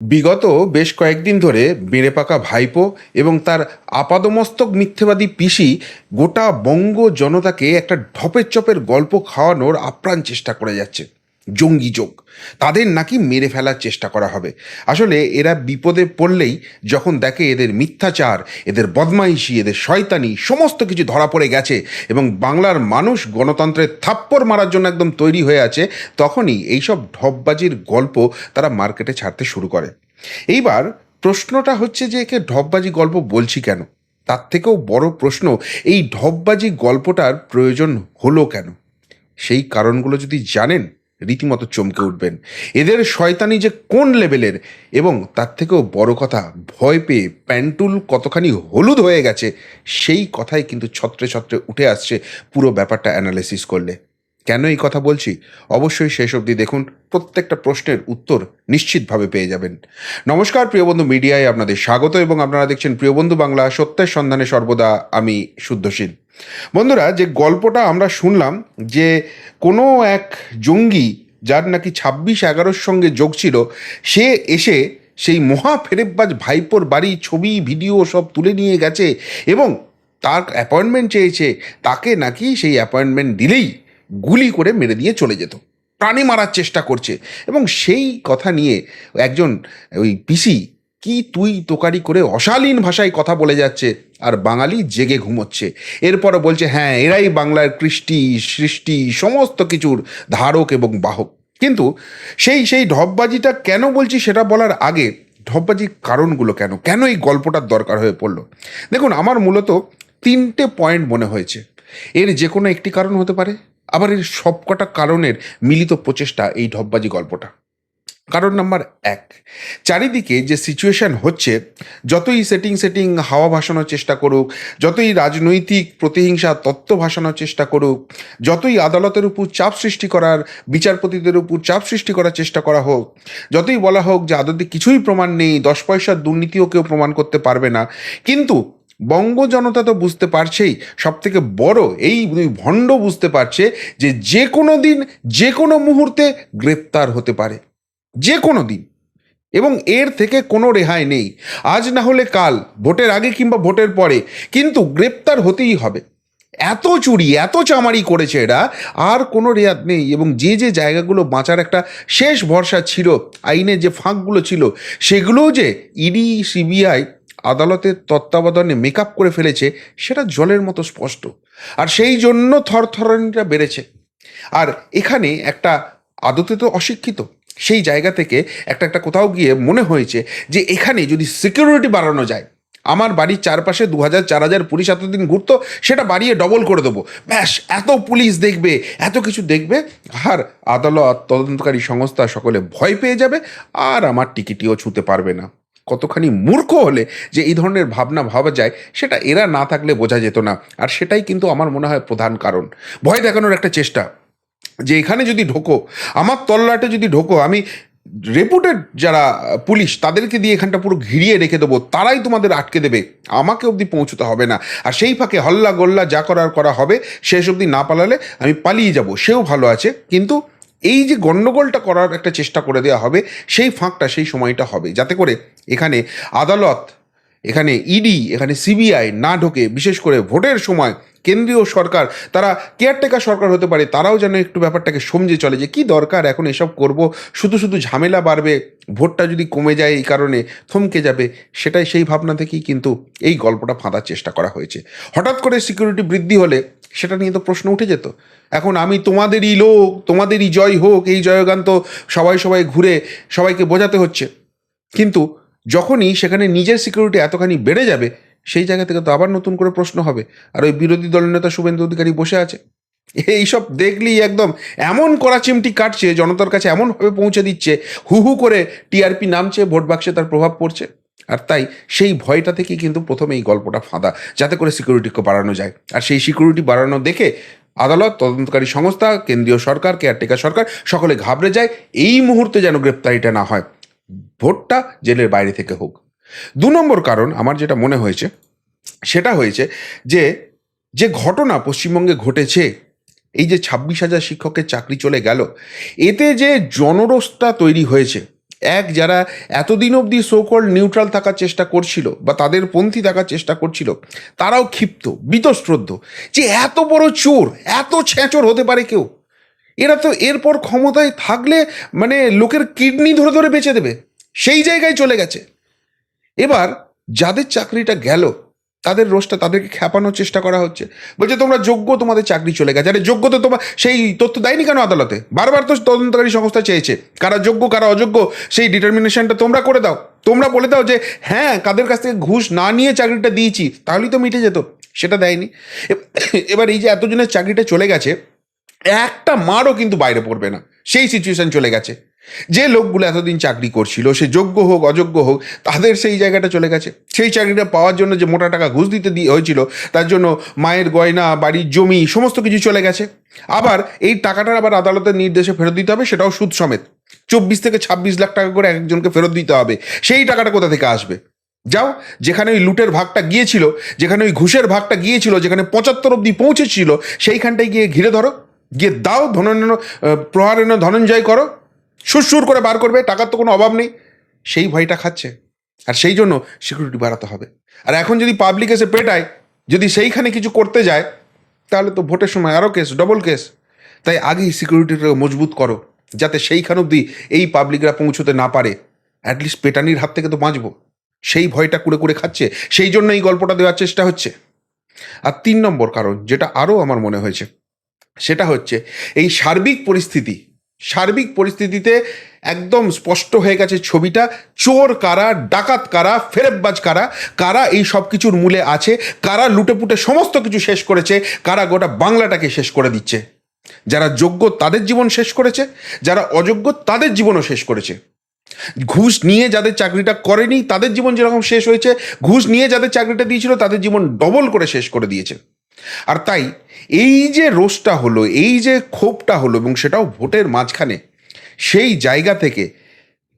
বিগত বেশ কয়েকদিন ধরে বেড়ে পাকা ভাইপো এবং তার আপাদমস্তক মিথ্যেবাদী পিসি গোটা বঙ্গ জনতাকে একটা ঢপের চপের গল্প খাওয়ানোর আপ্রাণ চেষ্টা করে যাচ্ছে। জঙ্গি যোগ। তাদের নাকি মেরে ফেলার চেষ্টা করা হবে। আসলে এরা বিপদে পড়লেই যখন দেখে এদের মিথ্যাচার, এদের বদমাইশি, এদের শয়তানি, সমস্ত কিছু ধরা পড়ে গেছে এবং বাংলার মানুষ গণতন্ত্রের থাপ্পড় মারার জন্য একদম তৈরি হয়ে আছে, তখনই এইসব ঢপবাজির গল্প তারা মার্কেটে ছাড়তে শুরু করে। এইবার প্রশ্নটা হচ্ছে যে একে ঢপবাজি গল্প বলছি কেন? তার থেকেও বড় প্রশ্ন, এই ঢপবাজি গল্পটার প্রয়োজন হলো কেন? সেই কারণগুলো যদি জানেন রীতিমতো চমকে উঠবেন। এদের শয়তানি যে কোন লেভেলের? এবং তার থেকেও বড় কথা, ভয় পেয়ে প্যান্টুল কতখানি হলুদ হয়ে গেছে, সেই কথাই কিন্তু ছত্রে ছত্রে উঠে আসছে পুরো ব্যাপারটা অ্যানালিসিস করলে। কেন এই কথা বলছি? অবশ্যই শেষ অবধি দেখুন, প্রত্যেকটা প্রশ্নের উত্তর নিশ্চিতভাবে পেয়ে যাবেন। নমস্কার প্রিয়বন্ধু মিডিয়ায় আপনাদের স্বাগত এবং আপনারা দেখছেন প্রিয়বন্ধু বাংলা সত্যের সন্ধানে সর্বদা, আমি শুদ্ধশীল। বন্ধুরা, যে গল্পটা আমরা শুনলাম যে কোনো এক জঙ্গি যার নাকি ছাব্বিশ এগারোর সঙ্গে যোগ ছিল, সে এসে সেই মহা ফেরেববাজ ভাইপোর বাড়ি ছবি, ভিডিও সব তুলে নিয়ে গেছে এবং তার অ্যাপয়েন্টমেন্ট চেয়েছে, তাকে নাকি সেই অ্যাপয়েন্টমেন্ট দিলেই গুলি করে মেরে দিয়ে চলে যেত। প্রাণী মারার চেষ্টা করছে এবং সেই কথা নিয়ে একজন ওই পিসি কি তুই তোকারি করে অশালীন ভাষায় কথা বলে যাচ্ছে আর বাঙালি জেগে ঘুমোচ্ছে। এরপরে বলছে হ্যাঁ এরাই বাংলার কৃষ্টি, সৃষ্টি, সমস্ত কিছুর ধারক এবং বাহক। কিন্তু সেই সেই ঢপবাজিটা কেন বলছি সেটা বলার আগে ঢপবাজির কারণগুলো কেন? কেন এই গল্পটার দরকার হয়ে পড়ল? দেখুন, আমার মূলত তিনটে পয়েন্ট মনে হয়েছে। এর যে কোনো একটি কারণ হতে পারে, আবার এর সবকটা কারণের মিলিত প্রচেষ্টা এই ঢপবাজি গল্পটা। কারণ নাম্বার এক। চারিদিকে যে সিচুয়েশন হচ্ছে, যতই সেটিং সেটিং হাওয়া ভাসানোর চেষ্টা করুক, যতই রাজনৈতিক প্রতিহিংসা তত্ত্ব ভাসানোর চেষ্টা করুক, যতই আদালতের উপর চাপ সৃষ্টি করার, বিচারপতিদের উপর চাপ সৃষ্টি করার চেষ্টা করা হোক, যতই বলা হোক যে আদতে কিছুই প্রমাণ নেই, দশ পয়সার দুর্নীতিও কেউ প্রমাণ করতে পারবে না, কিন্তু বঙ্গ জনতা তো বুঝতে পারছেই সব থেকে বড় এই ভণ্ড বুঝতে পারছে যে যে কোনো দিন যে কোনো মুহূর্তে গ্রেপ্তার হতে পারে। যে কোনো দিন। এবং এর থেকে কোনো রেহাই নেই। আজ না হলে কাল, ভোটের আগে কিংবা ভোটের পরে। কিন্তু গ্রেপ্তার হতেই হবে। এত চুরি, এত চামারি করেছে এরা, আর কোনো রেয়াত নেই। এবং যে যে জায়গাগুলো বাঁচার একটা শেষ ভরসা ছিল আইনের যে ফাঁকগুলো ছিল, সেগুলোও যে ইডি, সিবিআই আদালতের তত্ত্বাবধানে মেকআপ করে ফেলেছে, সেটা জলের মতো স্পষ্ট। আর সেই জন্য থরথরানিটা বেড়েছে। আর এখানে একটা আদতে তো অশিক্ষিত। সেই জায়গা থেকে একটা একটা কোথাও গিয়ে মনে হয়েছে যে এখানে যদি সিকিউরিটি বাড়ানো যায়, আমার বাড়ির চারপাশে দু হাজার চার হাজার পুলিশ এতদিন ঘুরতো, সেটা বাড়িয়ে ডবল করে দেবো। ব্যাস, এত পুলিশ দেখবে, এত কিছু দেখবে, আর আদালত, তদন্তকারী সংস্থা সকলে ভয় পেয়ে যাবে, আর আমার টিকিটিও ছুঁতে পারবে না। কতখানি মূর্খ হলে যে এই ধরনের ভাবনা ভাবা যায়, সেটা এরা না থাকলে বোঝা যেত না। আর সেটাই কিন্তু আমার মনে হয় প্রধান কারণ। ভয় দেখানোর একটা চেষ্টা। যে এখানে যদি ঢোকো, আমার তল্লাটে যদি ঢোকো, আমি রেপুটেড যারা পুলিশ, তাদেরকে দিয়ে এখানটা পুরো ঘিরিয়ে রেখে দেবো, তারাই তোমাদের আটকে দেবে। আমাকে অবধি পৌঁছতে হবে না। আর সেই ফাঁকে হল্লা গোল্লা যা করার করা হবে, শেষ অবধি না পালালে আমি পালিয়ে যাব। সেও ভালো আছে। কিন্তু এই যে গণ্ডগোলটা করার একটা চেষ্টা করে দেওয়া হবে, সেই ফাঁকটা, সেই সময়টা হবে। যাতে করে এখানে আদালত, এখানে ইডি এখানে সিবিআই না ঢোকে, বিশেষ করে ভোটের সময় কেন্দ্রীয় সরকার, তারা কেয়ারটেকার সরকার হতে পারে, তারাও যেন একটু ব্যাপারটাকে সমঝে চলে যে কি দরকার এখন এসব করব, শুধু শুধু ঝামেলা বাড়বে, ভোটটা যদি কমে যায় এই কারণে থমকে যাবে, সেটাই সেই ভাবনা থেকেই কিন্তু এই গল্পটা ফাঁদার চেষ্টা করা হয়েছে। হঠাৎ করে সিকিউরিটি বৃদ্ধি হলে সেটা নিয়ে তো প্রশ্ন উঠে যেত। এখন আমি তোমাদেরই লোক, তোমাদেরই জয় হোক, এই জয়গান তো সবাই সবাই ঘুরে সবাইকে বোঝাতে হচ্ছে। কিন্তু যখনই সেখানে নিজের সিকিউরিটি এতখানি বেড়ে যাবে সেই জায়গা থেকে তো আবার নতুন করে প্রশ্ন হবে। আর ওই বিরোধী দলের নেতা শুভেন্দু অধিকারী বসে আছে। এইসব দেখলেই একদম এমন করা চিমটি কাটছে, জনতার কাছে এমনভাবে পৌঁছে দিচ্ছে, হু হু করে টিআরপি নামছে, ভোট বাক্সে তার প্রভাব পড়ছে। আর তাই সেই ভয়টা থেকেই কিন্তু প্রথমে এই গল্পটা ফাঁদা, যাতে করে সিকিউরিটিকে বাড়ানো যায়। আর সেই সিকিউরিটি বাড়ানো দেখে আদালত, তদন্তকারী সংস্থা, কেন্দ্রীয় সরকার কেয়ারটেকার সরকার সকলে ঘাবড়ে যায়। এই মুহূর্তে যেন গ্রেপ্তারিটা না হয়। ভোটটা জেলের বাইরে থেকে হোক। দু নম্বর কারণ আমার যেটা মনে হয়েছে, সেটা হয়েছে যে যে ঘটনা পশ্চিমবঙ্গে ঘটেছে, এই যে ছাব্বিশ হাজার শিক্ষকের চাকরি চলে গেল, এতে যে জনরোষটা তৈরি হয়েছে, এক যারা এতদিন অবধি সোকল নিউট্রাল থাকার চেষ্টা করছিল বা তাদের পন্থী থাকার চেষ্টা করছিল, তারাও ক্ষিপ্ত বীতশ্রদ্ধ যে এত বড় চোর, এত ছ্যাঁচোর হতে পারে কেউ? এরা তো এরপর ক্ষমতায় থাকলে মানে লোকের কিডনি ধরে ধরে বেঁচে দেবে, সেই জায়গায় চলে গেছে। এবার যাদের চাকরিটা গেল, তাদের রোষটা তাদেরকে খ্যাপানোর চেষ্টা করা হচ্ছে। বলছে, তোমরা যোগ্য তোমাদের চাকরি চলে গেছে। আরে, যোগ্য তো তোমার, সেই তথ্য দেয়নি কেন আদালতে? বারবার তো তদন্তকারী সংস্থা চেয়েছে, কারা যোগ্য, কারা অযোগ্য, সেই ডিটারমিনেশনটা তোমরা করে দাও। তোমরা বলে দাও যে হ্যাঁ কাদের কাছ থেকে ঘুষ না নিয়ে চাকরিটা দিয়েছি, তাহলেই তো মিটে যেত। সেটা দেয়নি। এবার এই যে এতজনের চাকরিটা চলে গেছে, একটা মারও কিন্তু বাইরে পড়বে না। সেই সিচুয়েশন চলে গেছে। যে লোকগুলো এতদিন চাকরি করছিল, সে যোগ্য হোক, অযোগ্য হোক, তাদের সেই জায়গাটা চলে গেছে। সেই চাকরিটা পাওয়ার জন্য যে মোটা টাকা ঘুষ দিতে দিয়ে হয়েছিল, তার জন্য মায়ের গয়না, বাড়ির জমি, সমস্ত কিছু চলে গেছে। আবার এই টাকাটা আবার আদালতের নির্দেশে ফেরত দিতে হবে, সেটাও সুদ সমেত। চব্বিশ থেকে ছাব্বিশ লাখ টাকা করে একজনকে ফেরত দিতে হবে। সেই টাকাটা কোথা থেকে আসবে? যাও, যেখানে ওই লুটের ভাগটা গিয়েছিল, যেখানে ওই ঘুষের ভাগটা গিয়েছিল, যেখানে পঁচাত্তর অব্দি পৌঁছেছিল, সেইখানটায় গিয়ে ঘিরে ধরো, গিয়ে দাও ধনন্য প্রহারেণ ধনঞ্জয় করো। সুরসুর করে বার করবে, টাকার তো কোনো অভাব নেই। সেই ভয়টা খাচ্ছে। আর সেই জন্য সিকিউরিটি বাড়াতে হবে। আর এখন যদি পাবলিক এসে পেটায়, যদি সেইখানে কিছু করতে যায়, তাহলে তো ভোটের সময় আরও কেস ডবল কেস তাই আগেই সিকিউরিটিটা মজবুত করো, যাতে সেইখান অবধি এই পাবলিকরা পৌঁছতে না পারে। অ্যাটলিস্ট পেটানির হাত থেকে তো বাঁচবো। সেই ভয়টা কুড়ে কুড়ে খাচ্ছে। সেই জন্য এই গল্পটা দেওয়ার চেষ্টা হচ্ছে। আর তিন নম্বর কারণ, যেটা আরও আমার মনে হয়েছে, সেটা হচ্ছে এই সার্বিক পরিস্থিতি সার্বিক পরিস্থিতিতে একদম স্পষ্ট হয়ে গেছে ছবিটা। চোর কারা, ডাকাত কারা, ফেরেববাজ কারা কারা এই সব কিছুর মূলে আছে, কারা লুটেপুটে সমস্ত কিছু শেষ করেছে, কারা গোটা বাংলাটাকে শেষ করে দিচ্ছে। যারা যোগ্য তাদের জীবন শেষ করেছে, যারা অযোগ্য তাদের জীবনও শেষ করেছে। ঘুষ নিয়ে যাদের চাকরিটা করেনি, তাদের জীবন যেরকম শেষ হয়েছে, ঘুষ নিয়ে যাদের চাকরিটা দিয়েছিল, তাদের জীবন ডবল করে শেষ করে দিয়েছে। আর তাই এই যে রোষটা হলো, এই যে ক্ষোভটা হলো এবং সেটাও ভোটের মাঝখানে, সেই জায়গা থেকে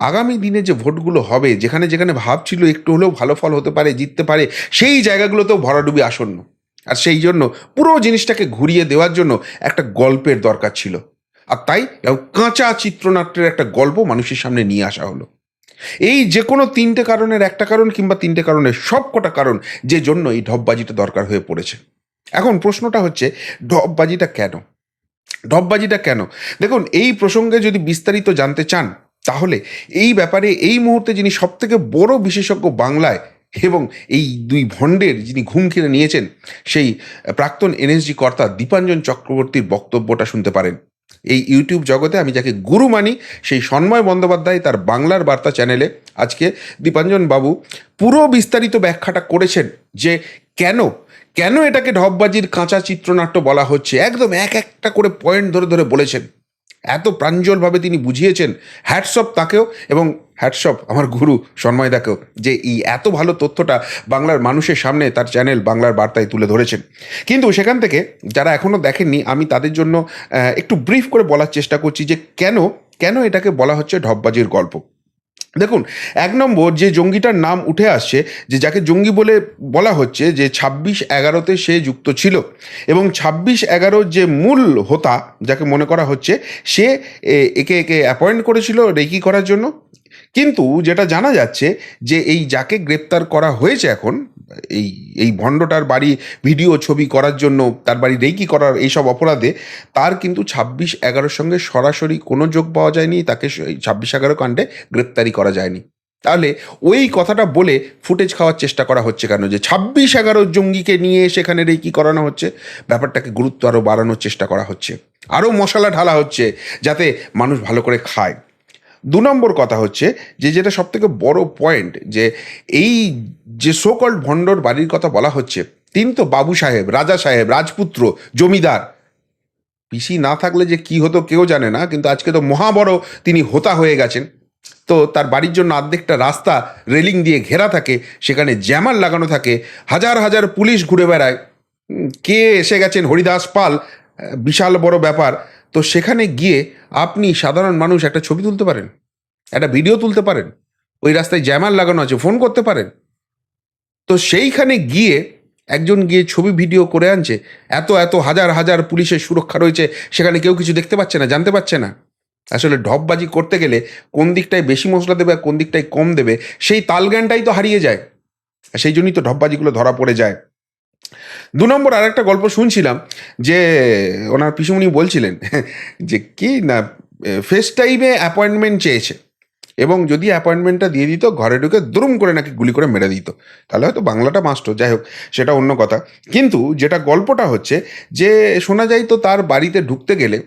আগামী দিনে যে ভোটগুলো হবে, যেখানে যেখানে ভাবছিল একটু হলেও ভালো ফল হতে পারে, জিততে পারে, সেই জায়গাগুলোতেও ভরাডুবি আসন্ন। আর সেই জন্য পুরো জিনিসটাকে ঘুরিয়ে দেওয়ার জন্য একটা গল্পের দরকার ছিল। আর তাই কাঁচা চিত্রনাট্যের একটা গল্প মানুষের সামনে নিয়ে আসা হলো। এই যে কোনো তিনটে কারণের একটা কারণ কিংবা তিনটে কারণের সব কটা কারণ যে জন্য এই ঢপবাজিটা দরকার হয়ে পড়েছে। এখন প্রশ্নটা হচ্ছে ঢপবাজিটা কেন? ঢপবাজিটা কেন? দেখুন, এই প্রসঙ্গে যদি বিস্তারিত জানতে চান, তাহলে এই ব্যাপারে এই মুহূর্তে যিনি সবথেকে বড় বিশেষজ্ঞ বাংলায় এবং এই দুই ভণ্ডের যিনি ঘুম কিনে নিয়েছেন, সেই প্রাক্তন এনএসজি কর্তা দীপাঞ্জন চক্রবর্তীর বক্তব্যটা শুনতে পারেন। এই ইউটিউব জগতে আমি যাকে গুরু মানি, সেই সন্ময় বন্দ্যোপাধ্যায় তার বাংলার বার্তা চ্যানেলে আজকে দীপাঞ্জন বাবু পুরো বিস্তারিত ব্যাখ্যাটা করেছেন যে কেন কেন এটাকে ঢপবাজির কাঁচা চিত্রনাট্য বলা হচ্ছে? একদম এক একটা করে পয়েন্ট ধরে ধরে বলেছেন। এত প্রাঞ্জলভাবে তিনি বুঝিয়েছেন। হ্যাটসঅপ তাকেও এবং হ্যাটসঅপ আমার গুরু সন্ময়দাকেও যে এই এত ভালো তথ্যটা বাংলার মানুষের সামনে তার চ্যানেল বাংলার বার্তায় তুলে ধরেছেন। কিন্তু সেখান থেকে যারা এখনও দেখেননি, আমি তাদের জন্য একটু ব্রিফ করে বলার চেষ্টা করছি যে কেন কেন এটাকে বলা হচ্ছে ঢপবাজির গল্প। দেখুন, এক নম্বর যে জঙ্গিটার নাম উঠে আসছে, যে যাকে জঙ্গি বলে বলা হচ্ছে, যে ছাব্বিশ এগারোতে সে যুক্ত ছিল এবং ছাব্বিশ এগারোর যে মূল হোতা, যাকে মনে করা হচ্ছে, সে একে একে অ্যাপয়েন্ট করেছিল রেকি করার জন্য। কিন্তু যেটা জানা যাচ্ছে যে এই যাকে গ্রেপ্তার করা হয়েছে এখন, এই এই ভণ্ডটার বাড়ি ভিডিও ছবি করার জন্য, তার বাড়ি রেকি করার এইসব অপরাধে, তার কিন্তু ছাব্বিশ এগারোর সঙ্গে সরাসরি কোনো যোগ পাওয়া যায়নি, তাকে ছাব্বিশ এগারো কাণ্ডে গ্রেপ্তারি করা যায়নি। তাহলে ওই কথাটা বলে ফুটেজ খাওয়ার চেষ্টা করা হচ্ছে কেন? যে ছাব্বিশ এগারো জঙ্গিকে নিয়ে সেখানে রেকি করানো হচ্ছে, ব্যাপারটাকে গুরুত্ব আরও বাড়ানোর চেষ্টা করা হচ্ছে। আরও মশলা ঢালা হচ্ছে, যাতে মানুষ ভালো করে খায়। দু নম্বর কথা হচ্ছে যে যেটা সব থেকে বড় পয়েন্ট যে এই যে সোকল্ড ভণ্ডর বাড়ির কথা বলা হচ্ছে, তিনি তো বাবু সাহেব, রাজা সাহেব, রাজপুত্র, জমিদার। পিসি না থাকলে যে কি হতো কেউ জানে না, কিন্তু আজকে তো মহাবড় তিনি হোতা হয়ে গেছেন। তো তার বাড়ির জন্য অর্ধেকটা রাস্তা রেলিং দিয়ে ঘেরা থাকে, সেখানে জ্যামার লাগানো থাকে, হাজার হাজার পুলিশ ঘুরে বেড়ায়। কে এসে গেছেন হরিদাস পাল? বিশাল বড় ব্যাপার। তো সেখানে গিয়ে আপনি সাধারণ মানুষ একটা ছবি তুলতে পারেন, একটা ভিডিও তুলতে পারেন, ওই রাস্তায় জ্যামার লাগানো আছে ফোন করতে পারেন। তো সেইখানে গিয়ে একজন গিয়ে ছবি ভিডিও করে আনছে, এত এত হাজার হাজার পুলিশের সুরক্ষা রয়েছে, সেখানে কেউ কিছু দেখতে পাচ্ছে না, জানতে পারছে না। আসলে ঢপবাজি করতে গেলে কোন দিকটায় বেশি মশলা দেবে আর কোন দিকটায় কম দেবে, সেই তালজ্ঞানটাই তো হারিয়ে যায়। সেই জন্যই তো ঢপবাজিগুলো ধরা পড়ে যায়। দু নম্বর আর একটা গল্প শুনছিলাম যে ওনার পিসুমনি বলছিলেন যে কি না ফেস টাইমে অ্যাপয়েন্টমেন্ট চেয়েছে এবং যদি অ্যাপয়েন্টমেন্টটা দিয়ে দিত, ঘরে ঢুকে দুরুম করে নাকি গুলি করে মেরে দিত। তাহলে হয়তো বাংলাটা মাস্ট যাই হোক, সেটা অন্য কথা। কিন্তু যেটা গল্পটা হচ্ছে যে শোনা যায় তো তার বাড়িতে ঢুকতে গেলে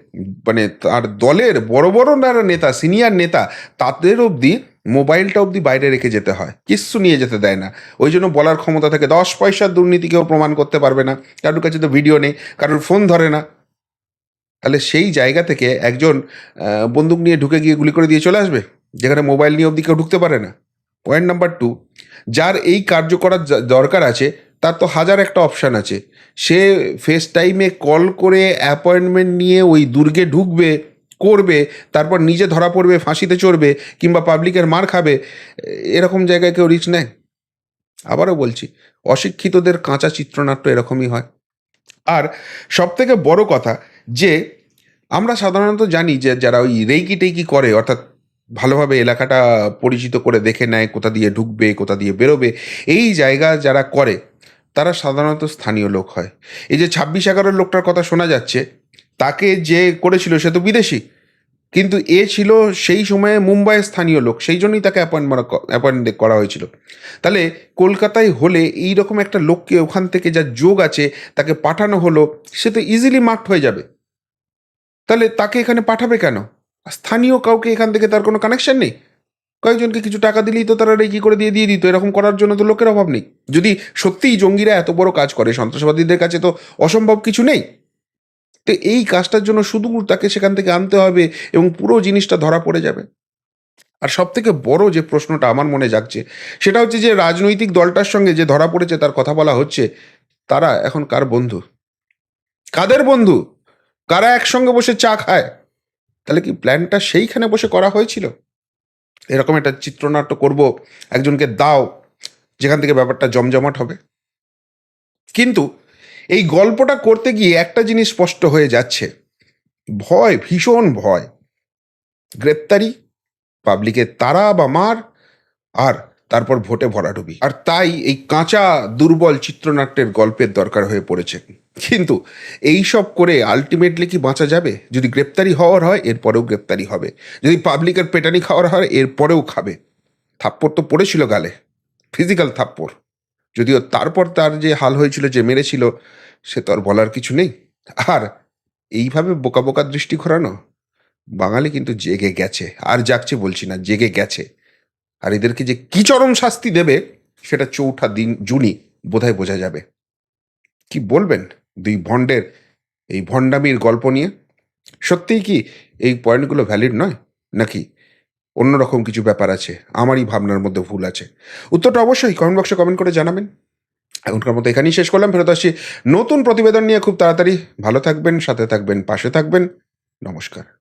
মানে তার দলের বড় বড় নেতা সিনিয়র নেতা, তাদের অবধি মোবাইলটা অবধি বাইরে রেখে যেতে হয়। কিচ্ছু নিয়ে যেতে দেয় না। ওই জন্য বলার ক্ষমতা থাকে। দশ পয়সার দুর্নীতি কেউ প্রমাণ করতে পারবে না। কারোর কাছে তো ভিডিও নেই, কারোর ফোন ধরে না। তাহলে সেই জায়গা থেকে একজন বন্দুক নিয়ে ঢুকে গিয়ে গুলি করে দিয়ে চলে আসবে? যেখানে মোবাইল নিয়ে অবধি কেউ ঢুকতে পারে না। পয়েন্ট নাম্বার টু যার এই কার্য করার দরকার আছে, তার তো হাজার একটা অপশান আছে। সে ফেস টাইমে কল করে অ্যাপয়েন্টমেন্ট নিয়ে ওই দুর্গে ঢুকবে করবে, তারপর নিজে ধরা পড়বে, ফাঁসিতে চড়বে কিংবা পাবলিকের মার খাবে, এরকম জায়গায় কেউ রিচ নেয়? আবারও বলছি, অশিক্ষিতদের কাঁচা চিত্রনাট্য এরকমই হয়। আর সব থেকে বড় কথা যে, আমরা সাধারণত জানি যে, যারা ওই রেইকি টেইকি করে, অর্থাৎ ভালোভাবে এলাকাটা পরিচিত করে দেখে নেয়, কোথা দিয়ে ঢুকবে, কোথা দিয়ে বেরোবে, এই জায়গা যারা করে, তারা সাধারণত স্থানীয় লোক হয়। এই যে ছাব্বিশ এগারোর লোকটার কথা শোনা যাচ্ছে তাকে যে করেছিল সে তো বিদেশি। কিন্তু এ ছিল সেই সময়ে মুম্বাইয়ের স্থানীয় লোক, সেই জন্যই তাকে অ্যাপয়েন্ট অ্যাপয়েন্ট করা হয়েছিল। তাহলে কলকাতায় হলে এই রকম একটা লোককে ওখান থেকে যা যোগ আছে, তাকে পাঠানো হলো, সে তো ইজিলি মার্কড হয়ে যাবে। তাহলে তাকে এখানে পাঠাবে কেন? স্থানীয় কাউকে এখান থেকে তার কোনো কানেকশন নেই? কয়েকজনকে কিছু টাকা দিলেই তো তারা রেকি করে দিয়ে দিয়ে দিত? এরকম করার জন্য তো লোকের অভাব নেই। যদি সত্যিই জঙ্গিরা এত বড় কাজ করে, সন্ত্রাসবাদীদের কাছে তো অসম্ভব কিছু নেই। তো এই কাজটার জন্য শুধু তাকে সেখান থেকে আনতে হবে এবং পুরো জিনিসটা ধরা পড়ে যাবে। আর সব থেকে বড় যে প্রশ্নটা আমার মনে জাগছে, সেটা হচ্ছে যে রাজনৈতিক দলটার সঙ্গে যে ধরা পড়েছে তার কথা বলা হচ্ছে, তারা এখন কার বন্ধু? কাদের বন্ধু? কারা একসঙ্গে বসে চা খায়? তাহলে কি প্ল্যানটা সেইখানে বসে করা হয়েছিল? এরকম একটা চিত্রনাট্য করব, একজনকে দাও, যেখান থেকে ব্যাপারটা জমজমাট হবে। কিন্তু এই গল্পটা করতে গিয়ে একটা জিনিস স্পষ্ট হয়ে যাচ্ছে। ভয়, ভীষণ ভয়। গ্রেপ্তারি পাবলিকের তারা বা মার, আর তারপর ভোটে ভরাডুবি। আর তাই এই কাঁচা, দুর্বল চিত্রনাট্যের গল্পের দরকার হয়ে পড়েছে। কিন্তু এই সব করে আলটিমেটলি কি বাঁচা যাবে? যদি গ্রেপ্তারি হওয়ার হয়, এরপরেও গ্রেপ্তারি হবে। যদি পাবলিকের পেটানি খাওয়ার হয়, এরপরেও খাবে। থাপ্পড় তো পড়েছিল গালে। ফিজিক্যাল থাপ্পড়। যদিও তারপর তার যে হাল হয়েছিল, যে মেরেছিল, সে তো আর বলার কিছু নেই। আর এইভাবে বোকা বোকা দৃষ্টি ঘোরানো? বাঙালি কিন্তু জেগে গেছে। আর যাচ্ছে বলছি না, জেগে গেছে। আর এদেরকে যে কি চরম শাস্তি দেবে, সেটা চৌঠা দিন জুনি বোধহয় বোঝা যাবে। কি বলবেন দুই ভণ্ডের এই ভণ্ডামির গল্প নিয়ে? সত্যিই কি এই পয়েন্টগুলো ভ্যালিড নয়? নাকি অন্যরকম কিছু ব্যাপার আছে। আমারই ভাবনার মধ্যে ভুল আছে। উত্তরটা অবশ্যই কমেন্ট বক্সে কমেন্ট করে জানাবেন। এখনকার মতো এখানেই শেষ করলাম। ফেরত আসছি নতুন প্রতিবেদন নিয়ে। খুব তাড়াতাড়ি। ভালো থাকবেন, সাথে থাকবেন, পাশে থাকবেন। নমস্কার।